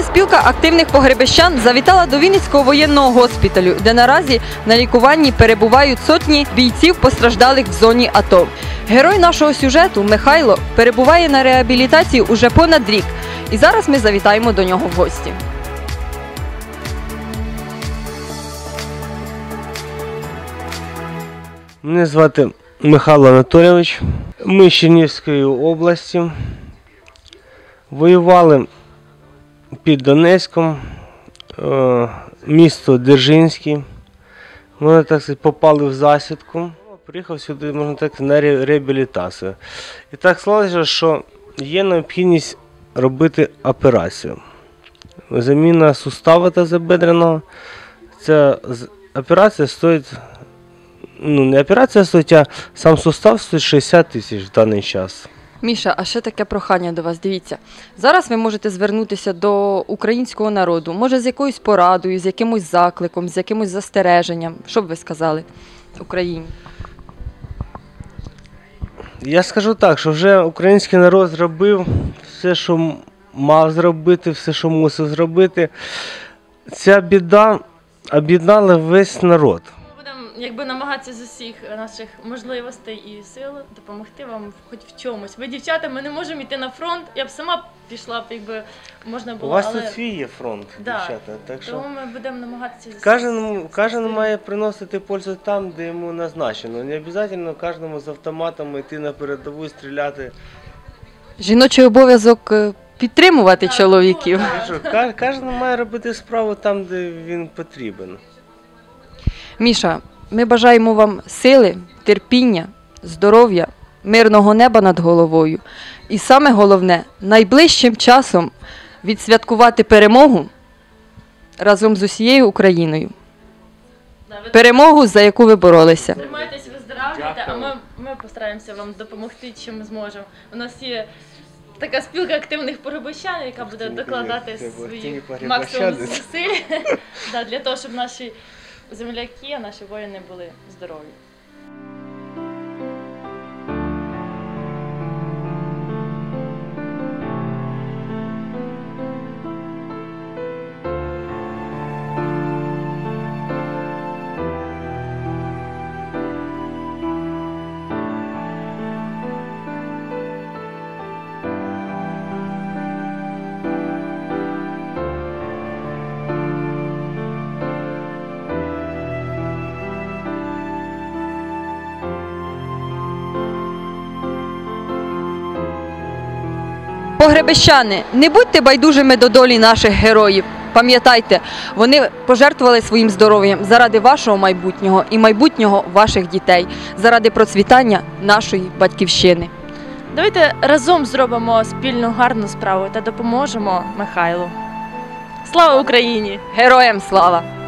Спілка активних погребищан завітала до Вінницького воєнного госпіталю, де наразі на лікуванні перебувають сотні бійців, постраждалих в зоні АТО. Герой нашого сюжету Михайло перебуває на реабілітації уже понад рік. І зараз ми завітаємо до нього в гості. Мене звати Михайло Анатолійович. Ми з Чернігівської області. Воювали під Донецьком, е, місто Держинський. Ми, так сказати, попали в засідку. Приїхав сюди, можна так, на реабілітацію. І так склалося, що є необхідність робити операцію. Заміна сустава тазобедреного. Ця операція стоїть ну, не операція стоїть, а сам сустав стоїть 60 тисяч в даний час. Міша, а ще таке прохання до вас. Дивіться, зараз ви можете звернутися до українського народу, може з якоюсь порадою, з якимось закликом, з якимось застереженням. Що б ви сказали Україні? Я скажу так, що вже український народ зробив все, що мав зробити, все, що мусив зробити. Ця біда об'єднала весь народ. Якби намагатися з усіх наших можливостей і сил допомогти вам хоч в чомусь. Ви дівчата, ми не можемо йти на фронт. Я б сама пішла б, якби можна У було. вас але... тут свій є фронт, Да. дівчата. Так що Тому ми будемо намагатися з- кожен, з- кожен з- має приносити пользу там, де йому назначено. Не обов'язково кожному з автоматом йти на передову і стріляти. Жіночий обов'язок е, підтримувати Так, чоловіків. що Кожен має робити справу там, де він потрібен. Міша, ми бажаємо вам сили, терпіння, здоров'я, мирного неба над головою. І саме головне, найближчим часом відсвяткувати перемогу разом з усією Україною. Перемогу, за яку ви боролися. Тримайтесь, виздоравлюйте, а ми, ми постараємося вам допомогти, чим ми зможемо. У нас є така спілка активних погребищан, яка буде докладати свої максимум зусиль для того, щоб наші земляки, наші воїни були здорові. Погребещани, не будьте байдужими до долі наших героїв. Пам'ятайте, вони пожертвували своїм здоров'ям заради вашого майбутнього і майбутнього ваших дітей, заради процвітання нашої батьківщини. Давайте разом зробимо спільну гарну справу та допоможемо Михайлу. Слава Україні! Героям слава!